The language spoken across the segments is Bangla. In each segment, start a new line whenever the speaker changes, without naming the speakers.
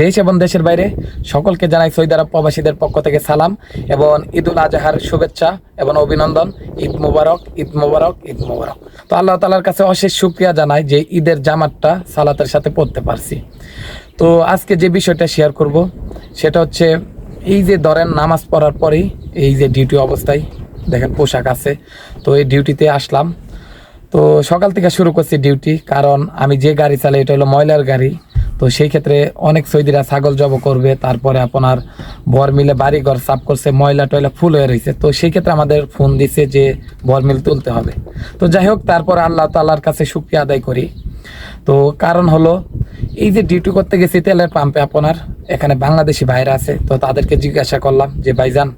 দেশ এবং দেশের বাইরে সকলকে জানাই সৌদি আরব প্রবাসীদের পক্ষ থেকে সালাম এবং ঈদুল আজহার শুভেচ্ছা এবং অভিনন্দন। ঈদ মুবারক ঈদ মুবারক ঈদ মুবারক। তো আল্লাহ তালার কাছে অশেষ শুক্রিয়া জানাই যে ঈদের জামাতটা সালাতের সাথে পড়তে পারছি। তো আজকে যে বিষয়টা শেয়ার করব, সেটা হচ্ছে এই যে ধরেন নামাজ পড়ার পরেই এই যে ডিউটি অবস্থায় দেখেন পোশাক আছে, তো এই ডিউটিতে আসলাম। তো সকাল থেকে শুরু করছি ডিউটি কারণ আমি যে গাড়ি চালাই, এটা হলো ময়লার গাড়ি। তো সেই ক্ষেত্রে অনেক সৈদিরা ছাগল জব করবে, তারপরে আপনার বর মিলে বাড়ি ঘর সাফ করছে, ময়লা টয়লা ফুল হয়ে রয়েছে। তো সেই ক্ষেত্রে আমাদের ফোন দিছে যে বর মিল তুলতে হবে। তো যাই হোক, তারপর আল্লাহ তাল্লার কাছে শুক্রিয়া আদায় করি। তো কারণ হলো, এই যে ডিউটি করতে গেছি তেলের পাম্পে আপনার, এখানে বাংলাদেশি ভাইরা আছে, তো তাদেরকে জিজ্ঞাসা করলাম যে, ভাইজান,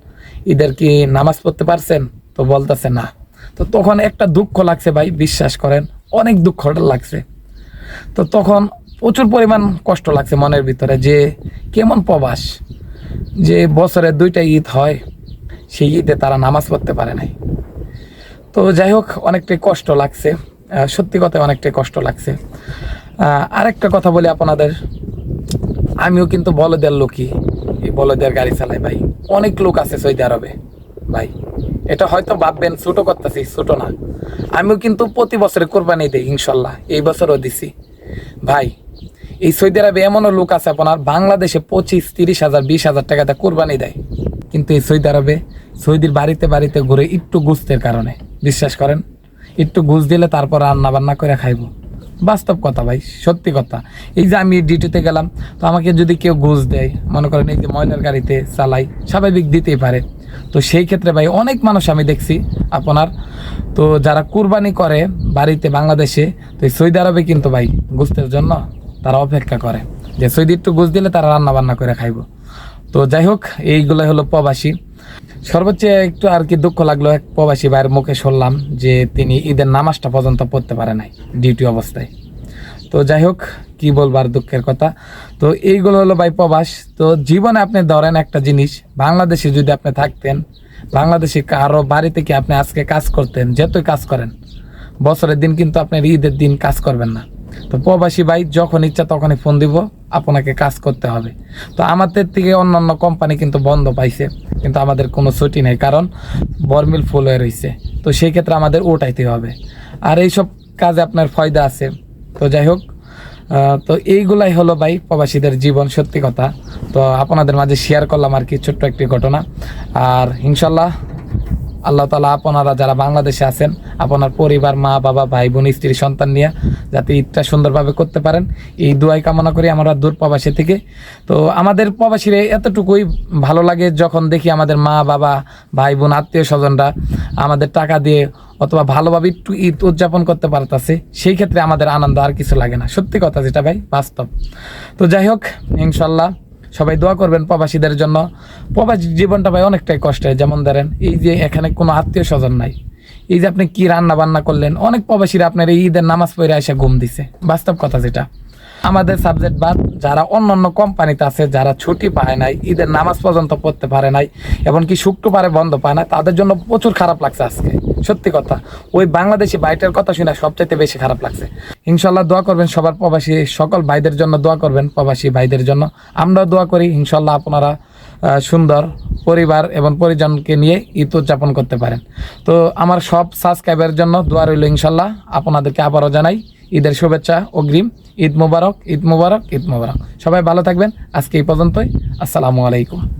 ঈদের কি নামাজ পড়তে পারছেন? তো বলতেছে, না। তো তখন একটা দুঃখ লাগছে ভাই, বিশ্বাস করেন, অনেক দুঃখ লাগছে। তো তখন প্রচুর পরিমাণ কষ্ট লাগছে মনের ভিতরে যে কেমন প্রবাস, যে বছরে দুইটা ঈদ হয়, সেই ঈদে তারা নামাজ পড়তে পারে নাই। তো যাই হোক, অনেকটাই কষ্ট লাগছে সত্যি কথা অনেকটাই কষ্ট লাগছে। আরেকটা কথা বলি আপনাদের, আমিও কিন্তু বলদের লোকই, এই বলদের গাড়ি চালাই ভাই। অনেক লোক আছে সৌদি আরবে, ভাই। এটা হয়তো ভাববেন, ছোটো করতেছি, ছোটো না। আমিও কিন্তু প্রতি বছরে কোরবানি দিই, ইনশাল্লাহ। এই বছরও দিছি। ভাই এই সৌদি আরবে এমনও লোক আছে আপনার, বাংলাদেশে পঁচিশ, তিরিশ হাজার, বিশ হাজার টাকাতে কোরবানি দেয়। কিন্তু এই সৌদি আরবে সৌদির বাড়িতে বাড়িতে ঘুরে একটু গুস্তের কারণে, বিশ্বাস করেন, একটু ঘুষ দিলে তারপর রান্না বান্না করে খাইবো। বাস্তব কথা ভাই, সত্যি কথা। এই যে আমি ডিউটিতে গেলাম, তো আমাকে যদি কেউ ঘুষ দেয়, মনে করেন এই যে ময়লার গাড়িতে চালাই, স্বাভাবিক দিতেই পারে। তো সেই ক্ষেত্রে ভাই, অনেক মানুষ আমি দেখছি আপনার, তো যারা কুরবানি করে বাড়িতে বাংলাদেশে, তো সৌদি আরবে কিন্তু ভাই, গুস্তের জন্য তারা অপেক্ষা করে যে সৌদি একটু ঘুষ দিলে তারা রান্না বান্না করে খাইবো। তো যাই হোক এইগুলো হলো প্রবাসী। সর্বোচ্চ একটু আর কি দুঃখ লাগল, এক প্রবাসী ভাইয়ের মুখে শুনলাম যে তিনি ঈদের নামাজটা পর্যন্ত পড়তে পারে নাই ডিউটি অবস্থায়। তো যাই হোক, কি বলবার দুঃখের কথা। তো এইগুলো হলো ভাই প্রবাস। তো জীবনে আপনি ধরেন একটা জিনিস, বাংলাদেশে যদি আপনি থাকতেন, বাংলাদেশে কারও বাড়িতে কি আপনি আজকে কাজ করতেন, যেতই কাজ করেন, বছরের দিন কিন্তু আপনার ঈদের দিন কাজ করবেন না। তো প্রবাসী ভাই যখন ইচ্ছা তখনই ফোন দিব, আপনাকে কাজ করতে হবে। তো আমাদের থেকে অন্যান্য কোম্পানি কিন্তু বন্ধ পাইছে, কিন্তু আমাদের কোনো ছুটি নেই, কারণ বরমিল ফুল হয়ে রয়েছে তো সেই ক্ষেত্রে আমাদের ওটাইতে হবে। আর এইসব কাজে আপনার ফয়দা আছে। তো যাই হোক তো এইগুলাই হলো ভাই প্রবাসীদের জীবন, সত্যি কথা। তো আপনাদের মাঝে শেয়ার করলাম আর কি ছোট্ট একটি ঘটনা। আর ইনশাল্লাহ আল্লাহ তালা আপনারা যারা বাংলাদেশে আছেন, আপনার পরিবার, মা, বাবা, ভাই, বোন, স্ত্রী, সন্তান নিয়ে যাতে ঈদটা সুন্দরভাবে করতে পারেন। এই দুয়াই কামনা করি আমরা দূর প্রবাসী থেকে। তো আমাদের প্রবাসীরা এতটুকুই ভালো লাগে যখন দেখি আমাদের মা, বাবা, ভাই, বোন, আত্মীয় স্বজনরা আমাদের টাকা দিয়ে অথবা ভালোভাবে একটু ঈদ উদযাপন করতে পারতেছে, সেই ক্ষেত্রে আমাদের আনন্দ আর কিছু লাগে না। সত্যি কথা যেটা ভাই, বাস্তব। তো যাই হোক, ইনশাল্লাহ সবাই দোয়া করবেন প্রবাসীদের জন্য। প্রবাসী জীবনটা ভাই অনেকটাই কষ্টের। যেমন ধরেন, এই যে এখানে কোনো আত্মীয় স্বজন নাই। এই যে আপনি কি রান্না বান্না করলেন? অনেক প্রবাসীরা আপনার এই ঈদের নামাজ পড়ে এসে ঘুম দিছে। বাস্তব কথা যেটা। আমাদের সাবজেক্ট বাদ, যারা অন্য অন্য কোম্পানিতে আছে, যারা ছুটি পায় নাই, ঈদের নামাজ পর্যন্ত পড়তে পারে নাই, এমনকি শুক্রবারে বন্ধ পায় না তাদের জন্য প্রচুর খারাপ লাগছে আজকে। সত্যি কথা, ওই বাংলাদেশি বাইটের কথা শুনে সবচাইতে বেশি খারাপ লাগছে। ইনশাল্লাহ দোয়া করবেন সবার প্রবাসী, সকল ভাইদের জন্য দোয়া করবেন, প্রবাসী ভাইদের জন্য। আমরাও দোয়া করি ইনশাল্লাহ আপনারা সুন্দর পরিবার এবং পরিজনকে নিয়ে ঈদ উদযাপন করতে পারেন। তো আমার সব সাবস্ক্রাইবের জন্য দোয়া রইল ইনশাল্লাহ আপনাদেরকে আবারও জানাই ঈদের শুভেচ্ছা, অগ্রিম, ঈদ মুবারক ঈদ মুবারক ঈদ মুবারক। সবাই ভালো থাকবেন। আজকে এই পর্যন্তই। আসসালামু আলাইকুম।